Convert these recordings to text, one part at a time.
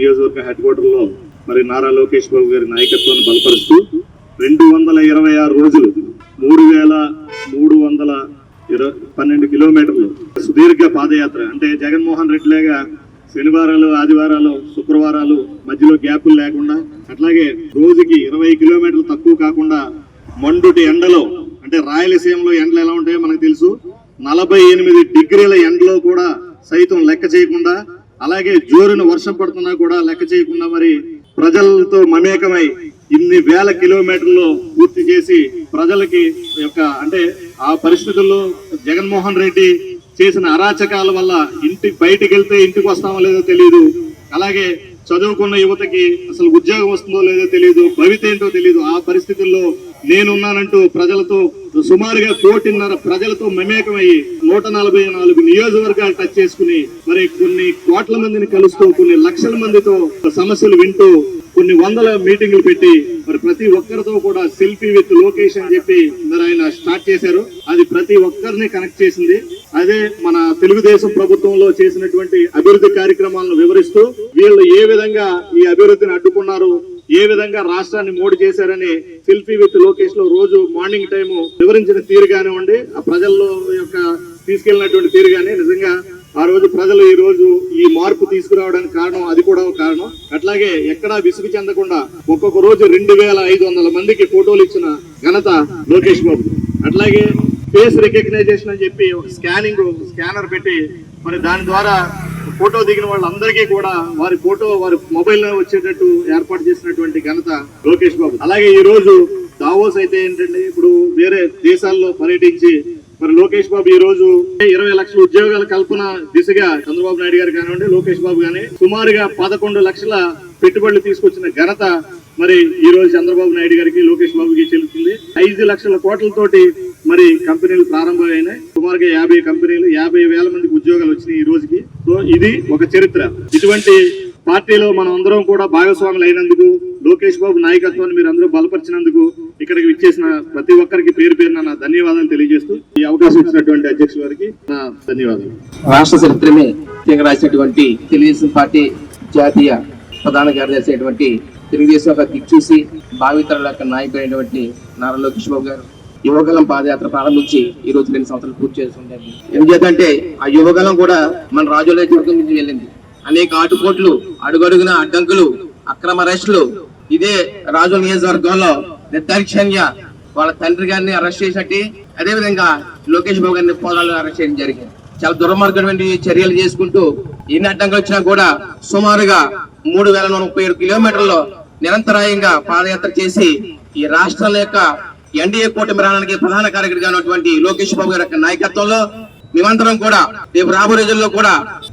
నియోజకవర్గ హెడ్ క్వార్టర్లో మరి నారా లోకేష్ బాబు గారి నాయకత్వాన్ని బలపరుస్తూ రెండు వందల ఇరవై ఆరు రోజులు మూడు వేల మూడు వందల ఇరవై పన్నెండు కిలోమీటర్లు సుదీర్ఘ పాదయాత్ర. అంటే జగన్మోహన్ రెడ్డి లేగా శనివారాలు ఆదివారాలు శుక్రవారాలు మధ్యలో గ్యాపులు లేకుండా అట్లాగే రోజుకి ఇరవై కిలోమీటర్లు తక్కువ కాకుండా మండుటి ఎండలో అంటే రాయలసీమలో ఎండలు ఎలా ఉంటాయో మనకు తెలుసు. నలభై ఎనిమిది డిగ్రీల ఎండలో కూడా సైతం లెక్క చేయకుండా అలాగే జోరున వర్షం పడుతున్నా కూడా లెక్క చేయకుండా మరి ప్రజలతో మమేకమై ఇన్ని వేల కిలోమీటర్లు పూర్తి చేసి ప్రజలకి యొక్క అంటే ఆ పరిస్థితుల్లో జగన్మోహన్ రెడ్డి చేసిన అరాచకాల వల్ల ఇంటికి బయటికి వెళ్తే ఇంటికి వస్తామో లేదో తెలియదు అలాగే చదువుకున్న యువతకి అసలు ఉద్యోగం వస్తుందో లేదో తెలియదు భవిత ఏంటో తెలియదు ఆ పరిస్థితుల్లో నేనున్నానంటూ ప్రజలతో సుమారుగా కోటిన్నర ప్రజలతో మమేకమయ్యి నూట నలభై నాలుగు నియోజకవర్గాలు టచ్ చేసుకుని మరి కొన్ని కోట్ల మందిని కలుస్తూ కొన్ని లక్షల మందితో సమస్యలు వింటూ కొన్ని వందల మీటింగులు పెట్టి మరి ప్రతి ఒక్కరితో కూడా సెల్ఫీ విత్ లోకేష్ అని చెప్పి మరి ఆయన స్టార్ట్ చేశారు. అది ప్రతి ఒక్కరిని కనెక్ట్ చేసింది. అదే మన తెలుగుదేశం ప్రభుత్వంలో చేసినటువంటి అభివృద్ధి కార్యక్రమాలను వివరిస్తూ వీళ్ళు ఏ విధంగా ఈ అభివృద్ధిని అడ్డుకున్నారు ఏ విధంగా రాష్ట్రాన్ని మోడీ చేశారని సెల్ఫీ విత్ లోకేష్లో రోజు మార్నింగ్ టైం వివరించిన తీరు కానివ్వండి ఆ ప్రజల్లో యొక్క తీసుకెళ్ళినటువంటి తీరు కానీ నిజంగా ఆ రోజు ప్రజలు ఈ రోజు ఈ మార్పు తీసుకురావడానికి కారణం అది కూడా ఒక కారణం. అట్లాగే ఎక్కడా విసుగు చెందకుండా ఒక్కొక్క రోజు రెండు వేల ఐదు వందల మందికి ఫోటోలు ఇచ్చిన ఘనత లోకేష్ బాబు. అట్లాగే ఫేస్ రికగ్నైజేషన్ అని చెప్పి ఒక స్కానింగ్ స్కానర్ పెట్టి మరి దాని ద్వారా ఫోటో దిగిన వాళ్ళందరికీ కూడా వారి ఫోటో వారి మొబైల్లో వచ్చేటట్టు ఏర్పాటు చేసినటువంటి ఘనత లోకేష్ బాబు. అలాగే ఈ రోజు దావోస్ అయితే ఏంటంటే ఇప్పుడు వేరే దేశాల్లో పర్యటించి మరి లోకేష్ బాబు ఈ రోజు ఇరవై లక్షల ఉద్యోగాల కల్పన దిశగా చంద్రబాబు నాయుడు గారు కానివ్వండి లోకేష్ బాబు గాని సుమారుగా పదకొండు లక్షల పెట్టుబడులు తీసుకొచ్చిన ఘనత మరి ఈ రోజు చంద్రబాబు నాయుడు గారికి లోకేష్ బాబుకి చెల్లుతుంది ఐదు లక్షల కోట్లతోటి మరి కంపెనీలు ప్రారంభమైనాయి. సుమారుగా యాభై కంపెనీలు యాభై వేల మందికి ఉద్యోగాలు వచ్చినాయి ఈ రోజుకి. సో ఇది ఒక చరిత్ర. ఇటువంటి పార్టీలో మనం అందరం కూడా భాగస్వాములు అయినందుకు లోకేష్ బాబు నాయకత్వాన్ని మీరు అందరూ బలపరిచినందుకు ఇక్కడికి విచ్చేసిన ప్రతి ఒక్కరికి పేరు పేరున నా ధన్యవాదాలు తెలియజేస్తూ ఈ అవకాశం ఇచ్చినటువంటి అధ్యక్షుల వారికి నా ధన్యవాదాలు. రాష్ట్ర చరిత్రమే తిరగరాసినటువంటి తెలుగుదేశం పార్టీ జాతీయ ప్రధాన కార్యదర్శి అయినటువంటి తెలుగుదేశం యొక్క దిక్చూసి భావితరుల యొక్క నాయకుడైనటువంటి నారా లోకేష్ బాబు గారు. యువగలం పాదయాత్ర ప్రారంభించి ఈ రోజు రెండు సంవత్సరాలు పూర్తి చేస్తుంది ఏం చేద్దంటే ఆ యువగలం కూడా మన రాజుల వర్గం నుంచి వెళ్ళింది. అనేక ఆటుపోట్లు అడుగడుగున అడ్డంకులు అక్రమ అరెస్టులు ఇదే రాజుల నియోజకవర్గంలో నిర్దాక్షిణ్య వాళ్ళ తండ్రి గారిని అరెస్ట్ చేసినట్టు అదే విధంగా లోకేష్ బాబు గారిని పోలాలు అరెస్ట్ చేయడం జరిగింది. చాలా దుర్మార్గమైన చర్యలు చేసుకుంటూ ఎన్ని అడ్డంకులు వచ్చినా కూడా సుమారుగా మూడు వేల నూట ముప్పై ఏడు కిలోమీటర్లు నిరంతరాయంగా పాదయాత్ర చేసి ఈ రాష్ట్రం యొక్క ఎన్డీఏ కూటమి రావడానికి ప్రధాన కార్యకర్తగా ఉన్నటువంటి లోకేష్ బాబు గారి నాయకత్వంలో మేమందరం కూడా రేపు రాబో రోజుల్లో కూడా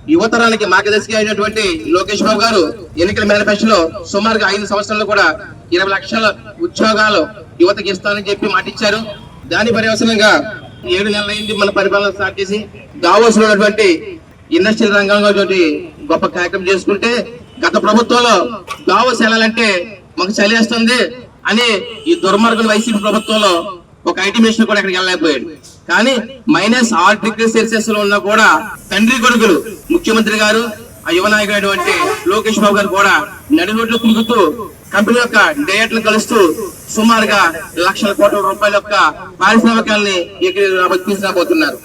యువతరానికి మార్గదర్శి అయినటువంటి లోకేష్ బాబు గారు ఎన్నికల మేనిఫెస్టోలో సుమారుగా ఐదు సంవత్సరాలు కూడా ఇరవై లక్షల ఉద్యోగాలు యువతకి ఇస్తానని చెప్పి మాటిచ్చారు. దాని పర్యవసనంగా ఏడు నెలల అయింది మన పరిపాలన స్టార్ట్ చేసి దావోస్లో ఉన్నటువంటి ఇండస్ట్రీ రంగంలో గొప్ప కార్యక్రమం చేసుకుంటే గత ప్రభుత్వంలో దావోస్ వెళ్ళాలంటే మాకు చలివేస్తుంది అని ఈ దుర్మార్గుల వైసీపీ ప్రభుత్వంలో ఒక ఐటీ కూడా ఇక్కడికి వెళ్ళలేకపోయాడు. కానీ మైనస్ ఆరు డిగ్రీ సెల్సియస్లో ఉన్నా కూడా తండ్రి కొడుకులు ముఖ్యమంత్రి గారు ఆ యువ నాయకుడైనటువంటి లోకేష్ బాబు గారు కూడా నడి రోడ్లు తిరుగుతూ కంపెనీ యొక్క డేట్లు కలుస్తూ సుమారుగా లక్షల కోట్ల రూపాయల యొక్క పారిశ్రామికాలని ఇక్కడ తీసుకురాబోతున్నారు.